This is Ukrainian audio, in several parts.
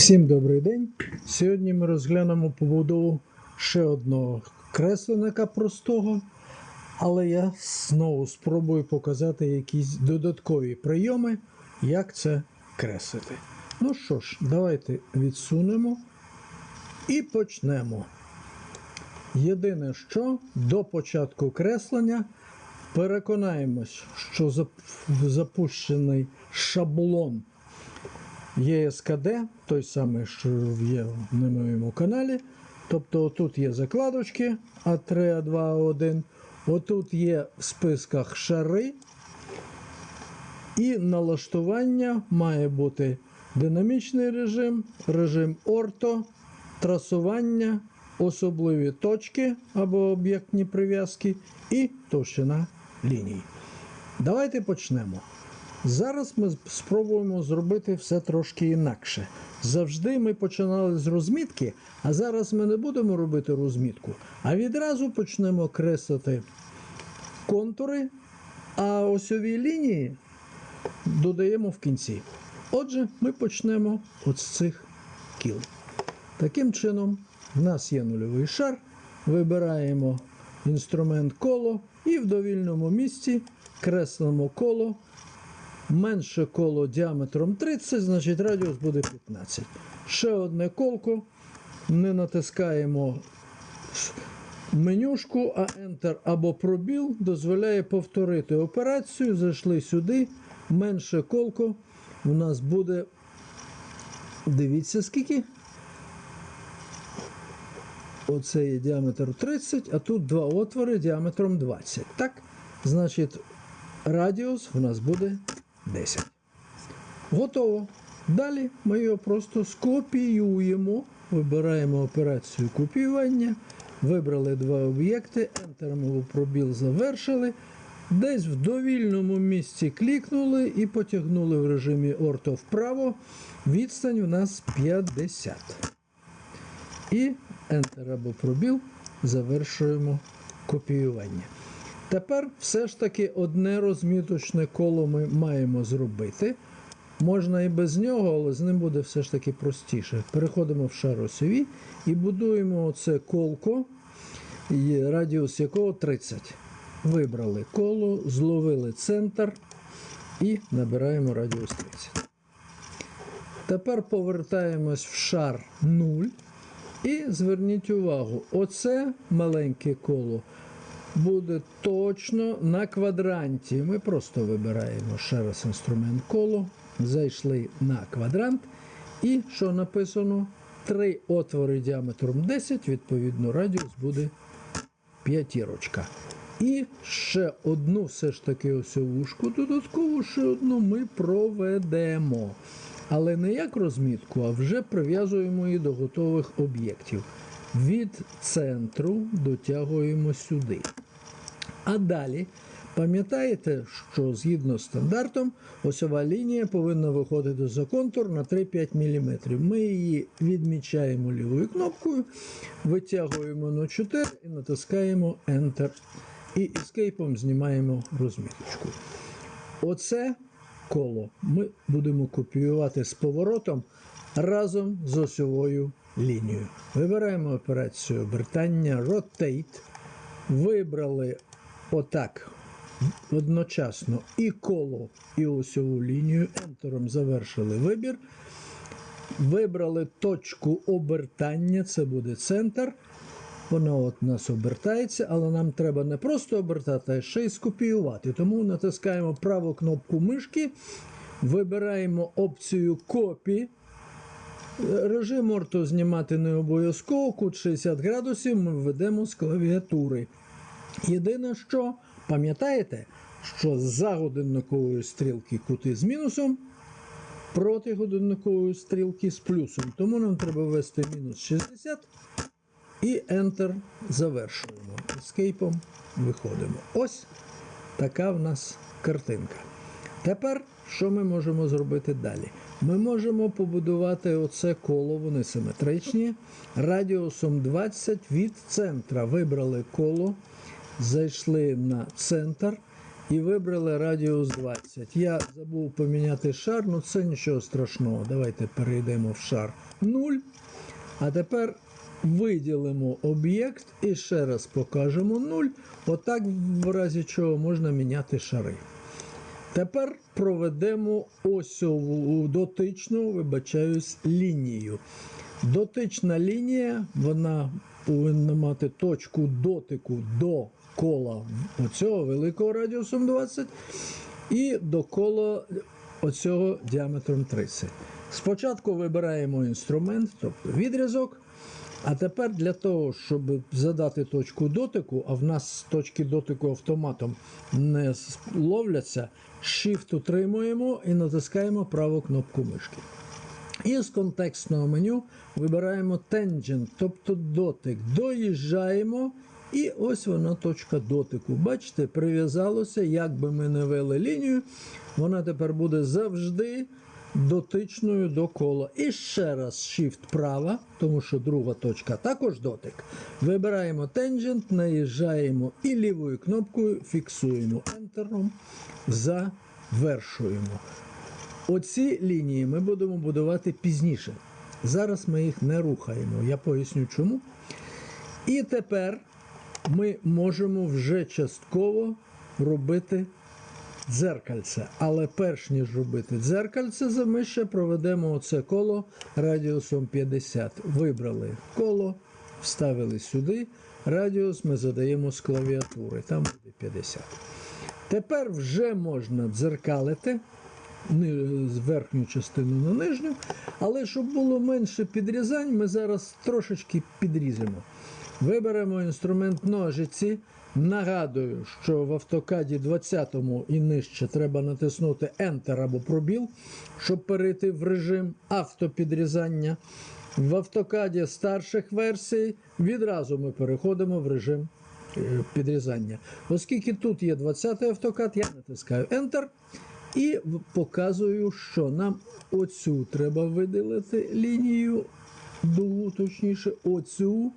Всім добрий день. Сьогодні ми розглянемо побудову ще одного кресленника простого, але я знову спробую показати якісь додаткові прийоми, як це креслити. Ну що ж, давайте відсунемо і почнемо. Єдине, що до початку креслення переконаємось, що запущений шаблон ЄСКД, той самий, що є на моєму каналі. Тобто тут є закладочки А3, А2, А1. Отут є в списках шари. І налаштування має бути динамічний режим, режим орто, трасування, особливі точки або об'єктні прив'язки і товщина ліній. Давайте почнемо. Зараз ми спробуємо зробити все трошки інакше. Завжди ми починали з розмітки, а зараз ми не будемо робити розмітку, а відразу почнемо креслити контури, а осьові лінії додаємо в кінці. Отже, ми почнемо от з цих кіл. Таким чином, в нас є нульовий шар, вибираємо інструмент коло і в довільному місці креслимо коло менше коло діаметром 30, значить радіус буде 15. Ще одне колко. Не натискаємо менюшку, а Enter або пробіл дозволяє повторити операцію. Зайшли сюди. Менше колко. У нас буде. Дивіться, скільки. Оце є діаметр 30, а тут два отвори діаметром 20. Так? Значить, радіус у нас буде 10. Готово. Далі ми його просто скопіюємо. Вибираємо операцію копіювання. Вибрали два об'єкти, ентеримо пробіл завершили. Десь в довільному місці клікнули і потягнули в режимі орто вправо. Відстань у нас 50. І Enter або пробіл завершуємо копіювання. Тепер все ж таки одне розміточне коло ми маємо зробити. Можна і без нього, але з ним буде все ж таки простіше. Переходимо в шар осьові і будуємо оце колко, радіус якого 30. Вибрали коло, зловили центр і набираємо радіус 30. Тепер повертаємось в шар 0. І зверніть увагу, оце маленьке коло буде точно на квадранті. Ми просто вибираємо ще раз інструмент коло, зайшли на квадрант. І що написано? Три отвори діаметром 10, відповідно, радіус буде п'ятірочка. І ще одну все ж таки осьовушку, додаткову ще одну ми проведемо. Але не як розмітку, а вже прив'язуємо її до готових об'єктів. Від центру дотягуємо сюди. А далі, пам'ятаєте, що згідно з стандартом, осьова лінія повинна виходити за контур на 3-5 мм. Ми її відмічаємо лівою кнопкою, витягуємо на 4 і натискаємо Enter. І ескейпом знімаємо розміточку. Оце коло ми будемо копіювати з поворотом разом з осьовою лінією. Вибираємо операцію обертання Rotate. Вибрали отак одночасно і коло, і осьову лінію. Ентером завершили вибір. Вибрали точку обертання, це буде центр. Вона от нас обертається, але нам треба не просто обертати, а ще й скопіювати. Тому натискаємо праву кнопку мишки, вибираємо опцію Copy. Режим орто знімати не обов'язково, кут 60 градусів ми введемо з клавіатури. Єдине, що пам'ятаєте, що за годинникової стрілки кути з мінусом, проти годинникової стрілки з плюсом. Тому нам треба ввести мінус 60 і Enter завершуємо. Ескейпом виходимо. Ось така в нас картинка. Тепер що ми можемо зробити далі? Ми можемо побудувати оце коло, вони симетричні, радіусом 20 від центра. Вибрали коло, зайшли на центр і вибрали радіус 20. Я забув поміняти шар, ну це нічого страшного. Давайте перейдемо в шар 0. А тепер виділимо об'єкт і ще раз покажемо 0. Отак, в разі чого можна міняти шари. Тепер проведемо осьову дотичну, вибачаюсь, лінію. Дотична лінія, вона повинна мати точку дотику до кола оцього великого радіусом 20 і до кола оцього діаметром 30. Спочатку вибираємо інструмент, тобто відрізок. А тепер для того, щоб задати точку дотику, а в нас точки дотику автоматом не ловляться, Shift утримуємо і натискаємо праву кнопку мишки. І з контекстного меню вибираємо Tangent, тобто дотик. Доїжджаємо, і ось вона точка дотику. Бачите, прив'язалося, як би ми не вели лінію, вона тепер буде завжди дотичною до кола. І ще раз Shift права, тому що друга точка також дотик. Вибираємо Tangent, наїжджаємо і лівою кнопкою фіксуємо Ентером, завершуємо. Оці лінії ми будемо будувати пізніше. Зараз ми їх не рухаємо. Я поясню чому. І тепер ми можемо вже частково робити дзеркальце. Але перш ніж робити дзеркальце, ми ще проведемо оце коло радіусом 50. Вибрали коло, вставили сюди. Радіус ми задаємо з клавіатури, там буде 50. Тепер вже можна дзеркалити з верхню частину на нижню, але щоб було менше підрізань, ми зараз трошечки підріземо. Виберемо інструмент ножиці. Нагадую, що в автокаді 20 і нижче треба натиснути Enter або пробіл, щоб перейти в режим автопідрізання. В автокаді старших версій відразу ми переходимо в режим е, підрізання. Оскільки тут є 20-й автокад, я натискаю Enter і показую, що нам оцю треба виділити лінію, дугу, точніше, оцю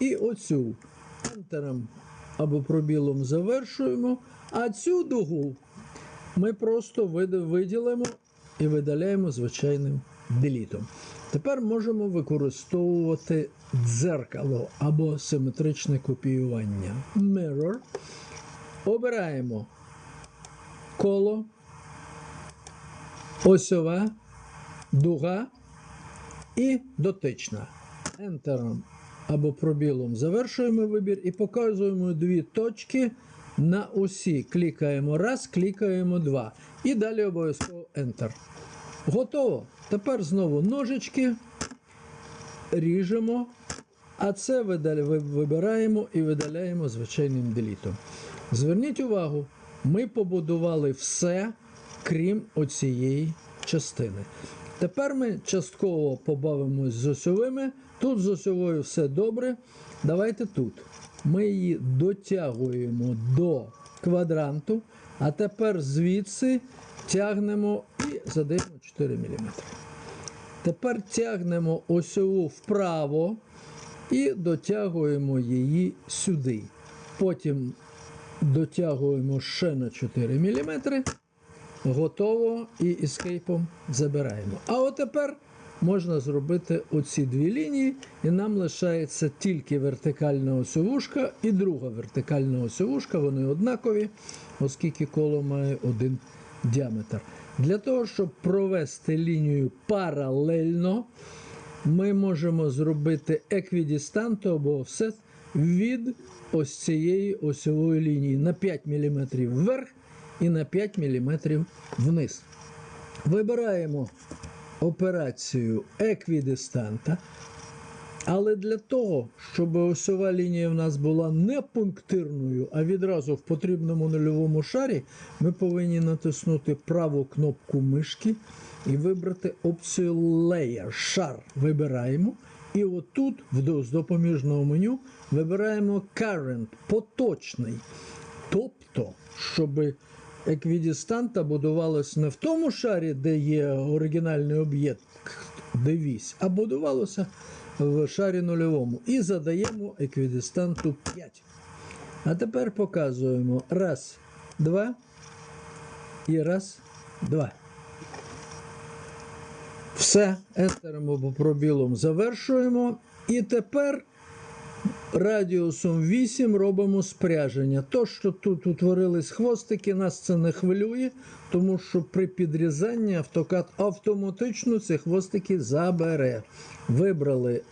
і оцю. Ентером або пробілом завершуємо, а цю дугу ми просто виділимо і видаляємо звичайним делітом. Тепер можемо використовувати дзеркало або симетричне копіювання. Mirror. Обираємо коло, осьова, дуга і дотична. Ентером або пробілом завершуємо вибір і показуємо дві точки на осі. Клікаємо раз, клікаємо два. І далі обов'язково Enter. Готово. Тепер знову ножички ріжемо, а це вибираємо і видаляємо звичайним делітом. Зверніть увагу, ми побудували все, крім оцієї частини. Тепер ми частково побавимось з осьовими. Тут з осьовою все добре. Давайте тут. Ми її дотягуємо до квадранту, а тепер звідси тягнемо і задаємо 4 мм. Тепер тягнемо осьову вправо і дотягуємо її сюди. Потім дотягуємо ще на 4 мм. Готово і ескейпом забираємо. А от тепер можна зробити оці дві лінії, і нам лишається тільки вертикальна осьовушка і друга вертикальна осьовушка. Вони однакові, оскільки коло має один діаметр. Для того, щоб провести лінію паралельно, ми можемо зробити еквідістанту або офсет від ось цієї осьової лінії на 5 мм вверх і на 5 мм вниз. Вибираємо операцію еквідистанта. Але для того, щоб осьова лінія в нас була не пунктирною, а відразу в потрібному нульовому шарі, ми повинні натиснути праву кнопку мишки і вибрати опцію Layer. Шар вибираємо. І отут, з допоміжного меню, вибираємо Current, поточний. Тобто, щоб еквідістанта будувалось не в тому шарі, де є оригінальний об'єкт девіз, а будувалося в шарі нульовому. І задаємо еквідистанту 5. А тепер показуємо. Раз, два, І раз, два. Все, ентером або пробілом завершуємо. І тепер радіусом 8 робимо спряження. То, що тут утворились хвостики, нас це не хвилює, тому що при підрізанні автокат автоматично ці хвостики забере. Вибрали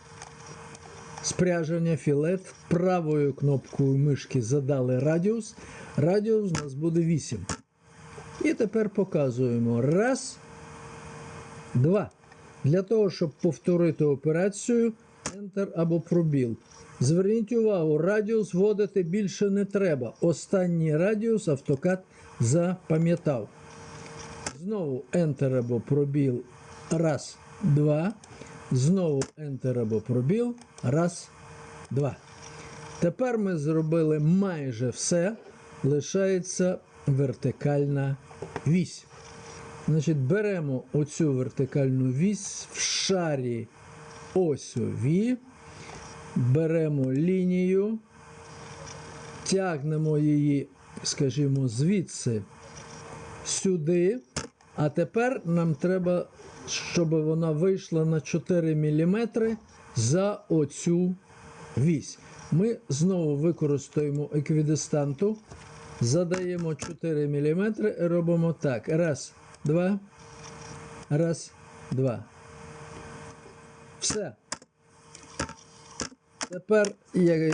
спряження філет, правою кнопкою мишки задали радіус. Радіус у нас буде 8. І тепер показуємо. Раз, два. Для того, щоб повторити операцію, Enter або пробіл. Зверніть увагу, радіус вводити більше не треба. Останній радіус автокат запам'ятав. Знову Enter або пробіл. Раз, два. Знову Enter або пробіл. Раз, два. Тепер ми зробили майже все. Лишається вертикальна вісь. Значить, беремо оцю вертикальну вісь в шарі осьові, беремо лінію, тягнемо її, скажімо, звідси сюди. А тепер нам треба, щоб вона вийшла на 4 мм за оцю вісь. Ми знову використаємо еквідистанту, задаємо 4 мм і робимо так. Раз, два. Раз, два. Все. Тепер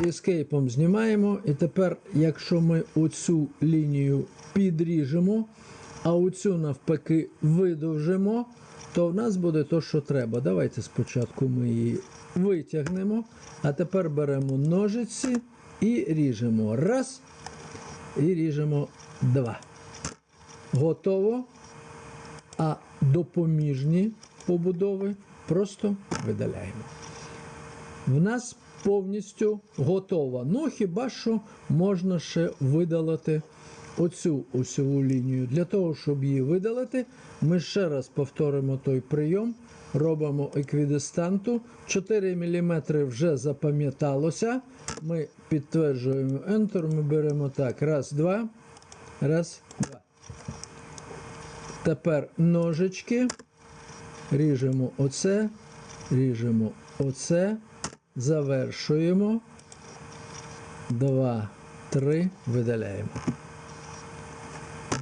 ескейпом знімаємо. І тепер, якщо ми оцю лінію підріжемо, а оцю навпаки видовжимо, то в нас буде то, що треба. Давайте спочатку ми її витягнемо, а тепер беремо ножиці і ріжемо. Раз. І ріжемо два. Готово. А допоміжні побудови просто видаляємо. В нас повністю готова. Ну, хіба що можна ще видалити оцю осьову лінію. Для того, щоб її видалити, ми ще раз повторимо той прийом. Робимо еквідистанту. 4 мм вже запам'яталося. Ми підтверджуємо Enter. Ми беремо так. Раз, два. Раз, два. Тепер ножички. Ріжемо оце, ріжемо оце, завершуємо. Два, три, видаляємо.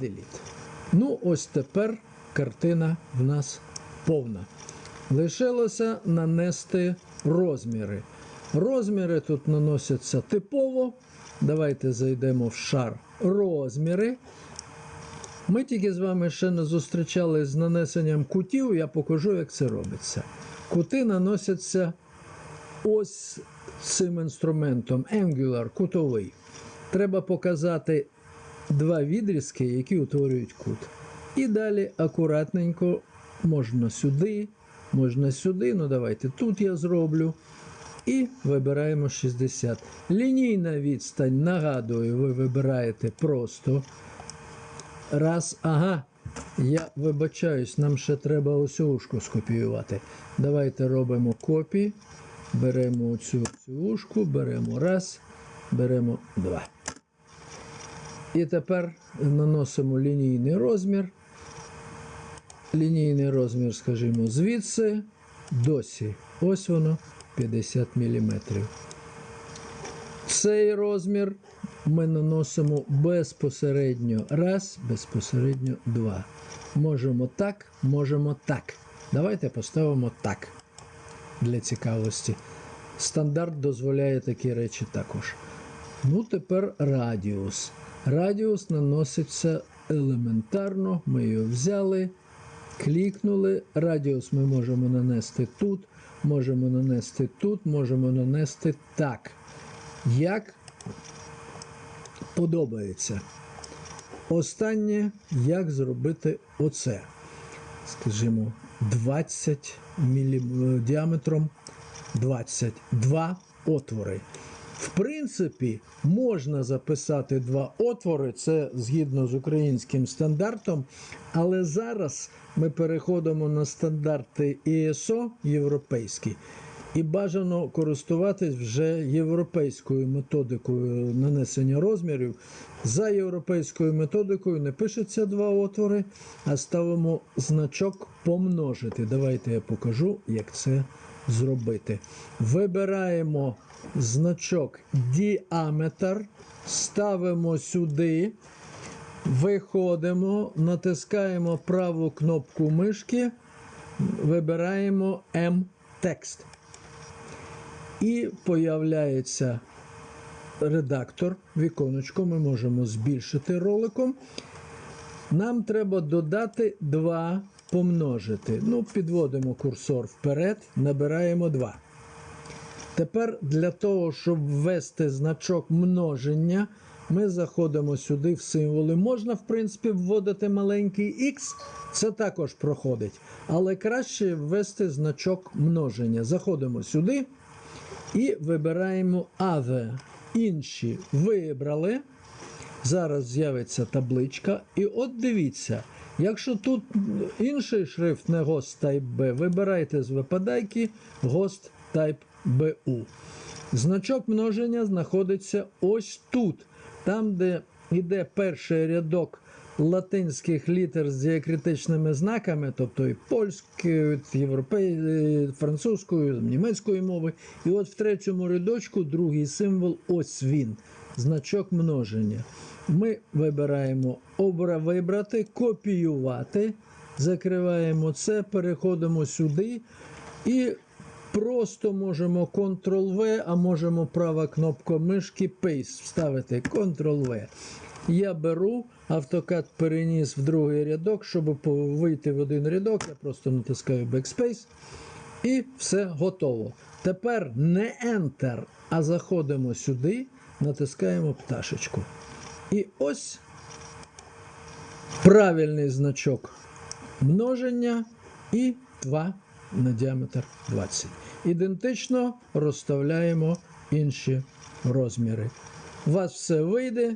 Delete. Ну, ось тепер картина в нас повна. Лишилося нанести розміри. Розміри тут наносяться типово. Давайте зайдемо в шар розміри. Ми тільки з вами ще не зустрічались з нанесенням кутів, я покажу, як це робиться. Кути наносяться ось цим інструментом Angular, кутовий. Треба показати два відрізки, які утворюють кут. І далі акуратненько можна сюди, можна сюди. Ну, давайте тут я зроблю. І вибираємо 60. Лінійна відстань, нагадую, ви вибираєте просто Раз, ага. Я вибачаюсь, нам ще треба осьовушку скопіювати. Давайте робимо копії. Беремо цю осьовушку, беремо раз, беремо два. І тепер наносимо лінійний розмір. Лінійний розмір, скажімо, звідси досі. Ось воно 50 мм. Цей розмір ми наносимо безпосередньо раз, безпосередньо два. Можемо так, можемо так. Давайте поставимо так для цікавості. Стандарт дозволяє такі речі також. Ну, тепер радіус. Радіус наноситься елементарно. Ми його взяли, клікнули. Радіус ми можемо нанести тут, можемо нанести тут, можемо нанести так. Як подобається. Останнє, як зробити оце. Скажімо, 20 мілі... діаметром 22 отвори. В принципі, можна записати два отвори, це згідно з українським стандартом. Але зараз ми переходимо на стандарти ЄСО європейські. І бажано користуватись вже європейською методикою нанесення розмірів. За європейською методикою не пишеться два отвори, а ставимо значок помножити. Давайте я покажу, як це зробити. Вибираємо значок діаметр, ставимо сюди, виходимо, натискаємо праву кнопку мишки, вибираємо М-текст. І появляється редактор, віконечко. Ми можемо збільшити роликом. Нам треба додати 2 помножити. Ну, підводимо курсор вперед, набираємо 2. Тепер для того, щоб ввести значок множення, ми заходимо сюди в символи. Можна, в принципі, вводити маленький X, це також проходить. Але краще ввести значок множення. Заходимо сюди і вибираємо Other. Інші вибрали. Зараз з'явиться табличка. І от дивіться, якщо тут інший шрифт не Ghost Type B, вибирайте з випадайки Ghost Type BU. Значок множення знаходиться ось тут, там, де йде перший рядок латинських літер з діакритичними знаками, тобто і польською, європей... французькою, німецької мови. І от в третьому рядочку другий символ ось він, значок множення. Ми вибираємо обра вибрати, копіювати, закриваємо це, переходимо сюди і просто можемо Ctrl-V, а можемо права кнопка мишки Paste вставити Ctrl-V. Я беру, автокад переніс в другий рядок, щоб вийти в один рядок, я просто натискаю Backspace. І все готово. Тепер не Enter, а заходимо сюди, натискаємо пташечку. І ось правильний значок множення і 2 на діаметр 20. Ідентично розставляємо інші розміри. У вас все вийде.